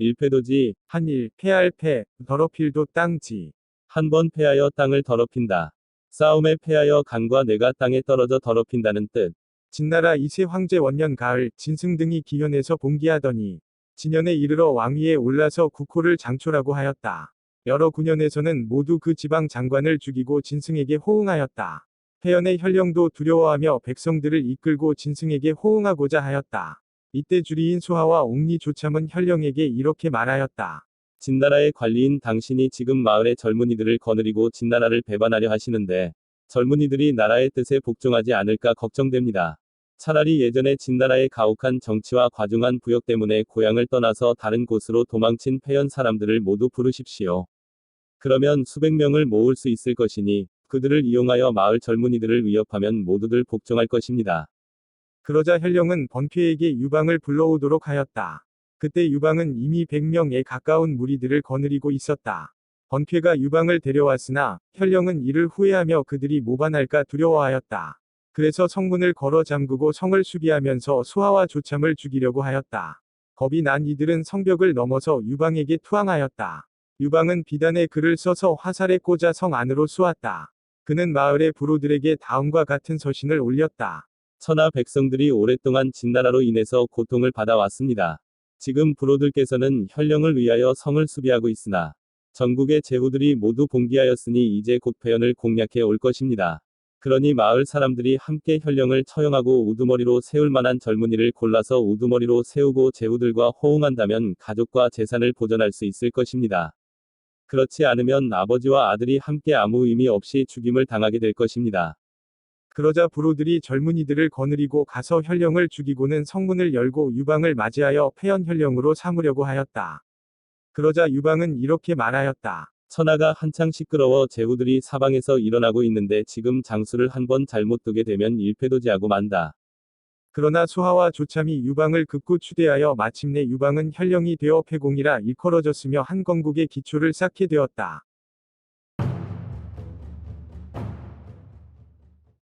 일패도지, 한일, 패할 패, 더럽힐도 땅지. 한 번 패하여 땅을 더럽힌다. 싸움에 패하여 강과 내가 땅에 떨어져 더럽힌다는 뜻. 진나라 이세 황제 원년 가을 진승 등이 기현에서 봉기하더니 진연에 이르러 왕위에 올라서 국호를 장초라고 하였다. 여러 군현에서는 모두 그 지방 장관을 죽이고 진승에게 호응하였다. 태연의 현령도 두려워하며 백성들을 이끌고 진승에게 호응하고자 하였다. 이때 주리인 수하와 옥리 조참은 현령에게 이렇게 말하였다. 진나라의 관리인 당신이 지금 마을의 젊은이들을 거느리고 진나라를 배반하려 하시는데 젊은이들이 나라의 뜻에 복종하지 않을까 걱정됩니다. 차라리 예전에 진나라의 가혹한 정치와 과중한 부역 때문에 고향을 떠나서 다른 곳으로 도망친 패연 사람들을 모두 부르십시오. 그러면 수백 명을 모을 수 있을 것이니 그들을 이용하여 마을 젊은이들을 위협하면 모두들 복종할 것입니다. 그러자 현령은 번쾌에게 유방을 불러오도록 하였다. 그때 유방은 이미 100명에 가까운 무리들을 거느리고 있었다. 번쾌가 유방을 데려왔으나 현령은 이를 후회하며 그들이 모반할까 두려워하였다. 그래서 성문을 걸어 잠그고 성을 수비하면서 수하와 조참을 죽이려고 하였다. 겁이 난 이들은 성벽을 넘어서 유방에게 투항하였다. 유방은 비단에 글을 써서 화살에 꽂아 성 안으로 쏘았다. 그는 마을의 부로들에게 다음과 같은 서신을 올렸다. 천하 백성들이 오랫동안 진나라로 인해서 고통을 받아왔습니다. 지금 부로들께서는 현령을 위하여 성을 수비하고 있으나 전국의 제후들이 모두 봉기하였으니 이제 곧 패연을 공략해 올 것입니다. 그러니 마을 사람들이 함께 현령을 처형하고 우두머리로 세울 만한 젊은이를 골라서 우두머리로 세우고 제후들과 호응한다면 가족과 재산을 보전할 수 있을 것입니다. 그렇지 않으면 아버지와 아들이 함께 아무 의미 없이 죽임을 당하게 될 것입니다. 그러자 부로들이 젊은이들을 거느리고 가서 현령을 죽이고는 성문을 열고 유방을 맞이하여 폐연 현령으로 삼으려고 하였다. 그러자 유방은 이렇게 말하였다. 천하가 한창 시끄러워 제후들이 사방에서 일어나고 있는데 지금 장수를 한번 잘못 두게 되면 일패도지하고 만다. 그러나 수하와 조참이 유방을 극구 추대하여 마침내 유방은 현령이 되어 패공이라 일컬어졌으며 한 건국의 기초를 쌓게 되었다.